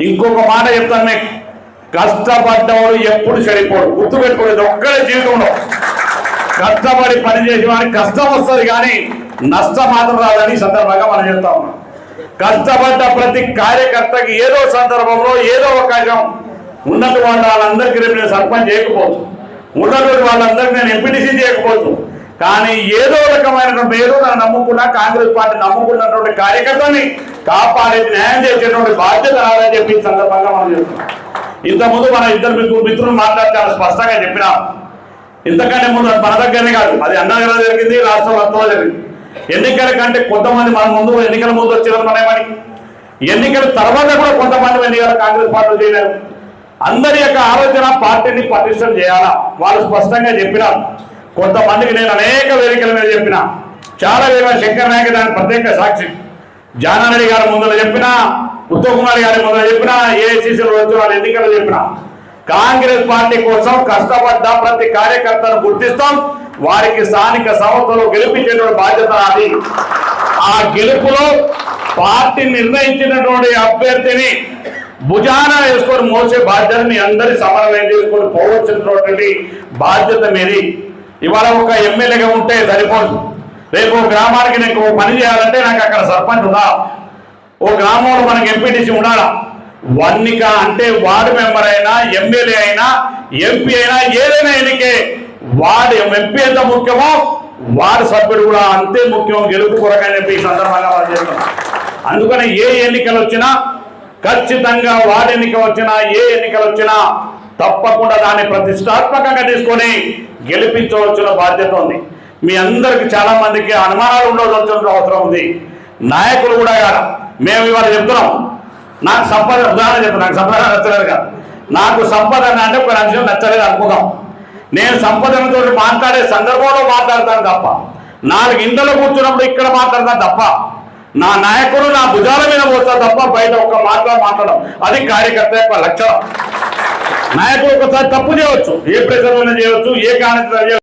ఇంకొక మాట చెప్తాను మీకు. కష్టపడ్డవాడు ఎప్పుడు చెడిపోడు. గుర్తుపెట్టుకోలేదు. ఒక్కడే జీవితంలో. కష్టపడి పని చేసే వారికి కష్టం వస్తుంది కానీ నష్టం మాత్రం రాదని సందర్భంగా మనం చెప్తా ఉన్నాం. కష్టపడ్డ ప్రతి కార్యకర్తకి ఏదో సందర్భంలో ఏదో అవకాశం. ఉన్నటువంటి వాళ్ళందరికీ రేపు నేను సర్పంచ్ చేయకపోవచ్చు. ఉన్నటువంటి వాళ్ళందరికీ నేను ఎంపీటీసీ చేయకపోవచ్చు. కానీ ఏదో రకమైనటువంటి ఏదో నన్ను నమ్ముకున్న కాంగ్రెస్ పార్టీ నమ్ముకున్నటువంటి కార్యకర్తని కాపాడే న్యాయం చేసేటువంటి బాధ్యత రాదని చెప్పి సందర్భంగా మనం చెప్తున్నాం. ఇంతకుముందు మన ఇద్దరు మిత్రులు మిత్రులు మాట్లాడతారు స్పష్టంగా చెప్పినాం ఇంతకంటే ముందు మన దగ్గరనే కాదు అది అన్నగర జరిగింది రాష్ట్ర మొత్తంలో జరిగింది. ఎన్నికల కంటే కొంతమంది మన ముందు ఎన్నికల ముందు వచ్చిన మనమని? ఎన్నికల తర్వాత కూడా కొంతమంది ఎన్నికల కాంగ్రెస్ పార్టీలు చేయలేరు. అందరి యొక్క ఆలోచన పార్టీని పటిష్టం చేయాలా? వాళ్ళు స్పష్టంగా చెప్పినారు. కొంతమందికి నేను అనేక వేదికల మీద చెప్పిన చాలా వేల శంకర్ నాయక్ దాని ప్రత్యేక సాక్షి. జానారెడ్డి గారి ముందర చెప్పిన ఉత్తమ్ కుమార్ గారి ముందర చెప్పిన ఏఐసిసి వచ్చి వాళ్ళ ఎన్నికలు చెప్పిన. కాంగ్రెస్ పార్టీ కోసం కష్టపడ్డ ప్రతి కార్యకర్తను గుర్తిస్తాం. వారికి స్థానిక సంస్థలు గెలిపించేటువంటి బాధ్యత అది ఆ గెలుపులో పార్టీ నిర్ణయించినటువంటి అభ్యర్థిని భుజాన వేసుకొని మోసే బాధ్యతని అందరి సమన్వయం చేసుకొని పోవచ్చినటువంటి బాధ్యత మీది. ఇవాళ ఒక ఎమ్మెల్యేగా ఉంటే సరిపోదు. రేపు గ్రామానికి నేను పని చేయాలంటే నాకు అక్కడ సర్పంచ్ ఉందా ఓ గ్రామంలో మనకి ఎంపీటీసీ ఉండాలా? వన్నిక అంటే వార్డు మెంబర్ అయినా ఎమ్మెల్యే అయినా ఎంపీ అయినా ఏదైనా ఎన్నికే వార్డు ఎంపీ ఎంత ముఖ్యమో వార్డు సభ్యుడు కూడా అంతే ముఖ్యం గెలుపు కొరకని చెప్పి ఈ సందర్భంగా వాళ్ళు అందుకని ఏ ఎన్నికలు వచ్చినా ఖచ్చితంగా వార్డు ఎన్నిక వచ్చినా ఏ ఎన్నికలు వచ్చినా తప్పకుండా దాన్ని ప్రతిష్టాత్మకంగా తీసుకొని గెలిపించవలసిన బాధ్యత ఉంది. మీ అందరికి చాలా మందికి అనుమానాలు ఉండవలసిన అవసరం ఉంది. నాయకులు కూడా కాదు మేము ఇవాళ చెప్తున్నాం. నాకు సంపద ఉదాహరణ చెప్తాను నాకు సంపద నచ్చలేదు కదా. నాకు సంపద అంటే కొన్ని అంశం నచ్చలేదు అనుకున్నాం నేను సంపదనతో మాట్లాడే సందర్భంలో మాట్లాడతాను తప్ప నాలుగు ఇంట్లో కూర్చున్నప్పుడు ఇక్కడ మాట్లాడతాను తప్ప నా నాయకుడు నా భుజాల మీద పోతాను తప్ప బయట ఒక్క మాట్లాడ మాట్లాడడం. అది కార్యకర్త యొక్క లక్షణం. నాయకుడు ఒకసారి తప్పు చేయవచ్చు ఏ ప్రజలను చేయవచ్చు ఏ కారణం చేయవచ్చు.